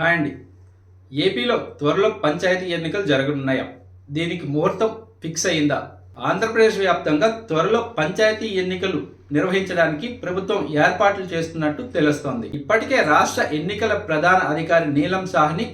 Hi అండి. ఏపీలో త్వరలో పంచాయతీ ఎన్నికలు జరగనున్నాయా? దీనికి ముహూర్తం ఫిక్స్ అయిందా ఆంధ్రప్రదేశ్ వ్యాప్తంగా త్వరలో పంచాయతీ ఎన్నికలు నిర్వహించడానికి ప్రభుత్వం ఏర్పాట్లు చేస్తున్నట్టు తెలుస్తోంది. ఇప్పటికే రాష్ట్ర ఎన్నికల ప్రధాన అధికారి నీలం సాహ్ని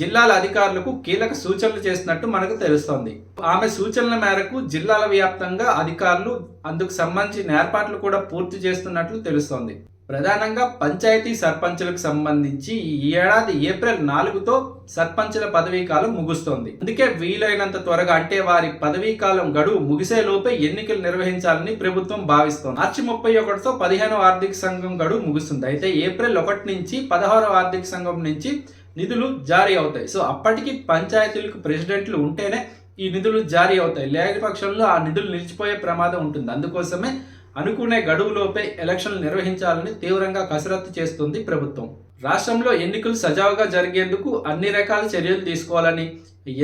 జిల్లాల అధికారులకు కీలక సూచనలు చేసినట్టు మనకు తెలుస్తోంది. ఆమె సూచనల మేరకు జిల్లాల వ్యాప్తంగా అధికారులు అందుకు సంబంధించిన ఏర్పాట్లు కూడా పూర్తి చేస్తున్నట్లు తెలుస్తోంది. ప్రధానంగా పంచాయతీ సర్పంచులకు సంబంధించి ఈ ఏడాది ఏప్రిల్ నాలుగుతో సర్పంచుల పదవీ కాలం ముగుస్తోంది. అందుకే వీలైనంత త్వరగా అంటే వారి పదవీ కాలం గడువు ముగిసే లోపే ఎన్నికలు నిర్వహించాలని ప్రభుత్వం భావిస్తోంది. మార్చి ముప్పై ఒకటితో పదిహేనవ ఆర్థిక సంఘం గడువు ముగుస్తుంది. అయితే ఏప్రిల్ ఒకటి నుంచి పదహారవ ఆర్థిక సంఘం నుంచి నిధులు జారీ అవుతాయి. సో అప్పటికి పంచాయతీలకు ప్రెసిడెంట్లు ఉంటేనే ఈ నిధులు జారీ అవుతాయి. లేని పక్షంలో ఆ నిధులు నిలిచిపోయే ప్రమాదం ఉంటుంది. అందుకోసమే అనుకునే గడువులోపే ఎలక్షన్లు నిర్వహించాలని తీవ్రంగా కసరత్తు చేస్తుంది ప్రభుత్వం. రాష్ట్రంలో ఎన్నికలు సజావుగా జరిగేందుకు అన్ని రకాల చర్యలు తీసుకోవాలని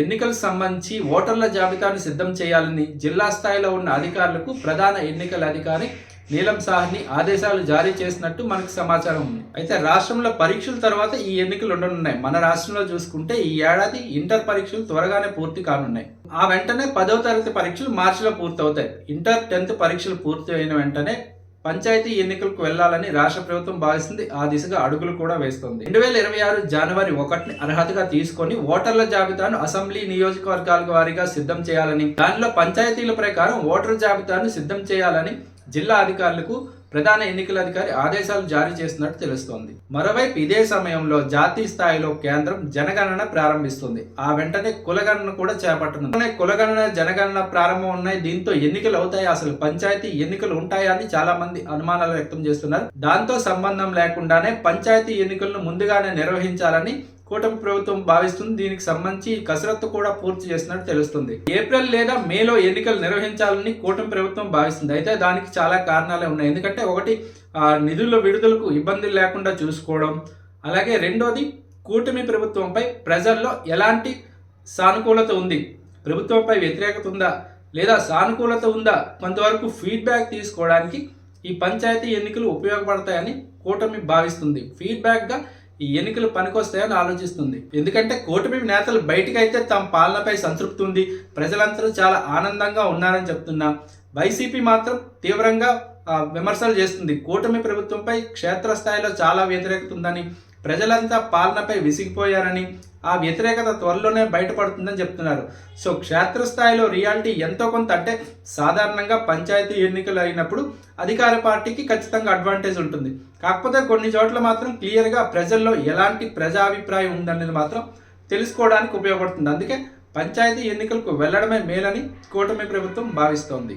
ఎన్నికలకు సంబంధించి ఓటర్ల జాబితాను సిద్ధం చేయాలని జిల్లా స్థాయిలో ఉన్న అధికారులకు ప్రధాన ఎన్నికల అధికారి నీలం సాహ్ని ఆదేశాలు జారీ చేసినట్టు మనకు సమాచారం ఉంది. అయితే రాష్ట్రంలో పరీక్షల తర్వాత ఈ ఎన్నికలు ఉండనున్నాయి. మన రాష్ట్రంలో చూసుకుంటే ఈ ఏడాది ఇంటర్ పరీక్షలు త్వరగానే పూర్తి కానున్నాయి. ఆ వెంటనే పదవ తరగతి పరీక్షలు మార్చిలో పూర్తవుతాయి. ఇంటర్ టెన్త్ పరీక్షలు పూర్తి అయిన వెంటనే పంచాయతీ ఎన్నికలకు వెళ్ళాలని రాష్ట్ర ప్రభుత్వం భావిస్తుంది. ఆ దిశగా అడుగులు కూడా వేస్తుంది. రెండు వేల ఇరవై ఆరు జనవరి ఒకటిని అర్హతగా తీసుకొని ఓటర్ల జాబితాను అసెంబ్లీ నియోజకవర్గాల వారీగా సిద్ధం చేయాలని దానిలో పంచాయతీల ప్రకారం ఓటర్ జాబితాను సిద్ధం చేయాలని జిల్లా అధికారులకు ప్రధాన ఎన్నికల అధికారి ఆదేశాలు జారీ చేస్తున్నట్టు తెలుస్తోంది. మరోవైపు ఇదే సమయంలో జాతీయ స్థాయిలో కేంద్రం జనగణన ప్రారంభిస్తుంది. ఆ వెంటనే కులగణన కూడా చేపట్టనుంది. కులగణన జనగణన ప్రారంభం ఉన్నాయి. దీంతో ఎన్నికలు అవుతాయి. అసలు పంచాయతీ ఎన్నికలు ఉంటాయా అని చాలా మంది అనుమానాలు వ్యక్తం చేస్తున్నారు. దాంతో సంబంధం లేకుండానే పంచాయతీ ఎన్నికలను ముందుగానే నిర్వహించాలని కూటమి ప్రభుత్వం భావిస్తుంది. దీనికి సంబంధించి కసరత్తు కూడా పూర్తి చేసినట్టు తెలుస్తుంది. ఏప్రిల్ లేదా మేలో ఎన్నికలు నిర్వహించాలని కూటమి ప్రభుత్వం భావిస్తుంది. అయితే దానికి చాలా కారణాలే ఉన్నాయి. ఎందుకంటే ఒకటి ఆ, నిధుల విడుదలకు ఇబ్బందులు లేకుండా చూసుకోవడం. అలాగే రెండోది కూటమి ప్రభుత్వంపై ప్రజల్లో ఎలాంటి సానుకూలత ఉంది? ప్రభుత్వంపై వ్యతిరేకత ఉందా? లేదా సానుకూలత ఉందా? కొంతవరకు ఫీడ్బ్యాక్ తీసుకోవడానికి ఈ పంచాయతీ ఎన్నికలు ఉపయోగపడతాయని కూటమి భావిస్తుంది. ఫీడ్బ్యాక్గా ఈ ఎన్నికలు పనికొస్తాయని ఆలోచిస్తుంది. ఎందుకంటే కూటమి నేతలు బయటికి అయితే తమ పాలనపై సంతృప్తి ఉంది ప్రజలందరూ చాలా ఆనందంగా ఉన్నారని చెప్తున్నా. వైసీపీ మాత్రం తీవ్రంగా విమర్శలు చేస్తుంది. కూటమి ప్రభుత్వంపై క్షేత్రస్థాయిలో చాలా వ్యతిరేకత ఉందని ప్రజలంతా పాలనపై విసిగిపోయారని ఆ వ్యతిరేకత త్వరలోనే బయటపడుతుందని చెప్తున్నారు. సో క్షేత్రస్థాయిలో రియాలిటీ ఎంతో కొంత అంటే సాధారణంగా పంచాయతీ ఎన్నికలు అయినప్పుడు అధికార పార్టీకి ఖచ్చితంగా అడ్వాంటేజ్ ఉంటుంది. కాకపోతే కొన్ని చోట్ల మాత్రం క్లియర్గా ప్రజల్లో ఎలాంటి ప్రజాభిప్రాయం ఉందనేది మాత్రం తెలుసుకోవడానికి ఉపయోగపడుతుంది. అందుకే పంచాయతీ ఎన్నికలకు వెళ్ళడమే మేలని కూటమి ప్రభుత్వం భావిస్తోంది.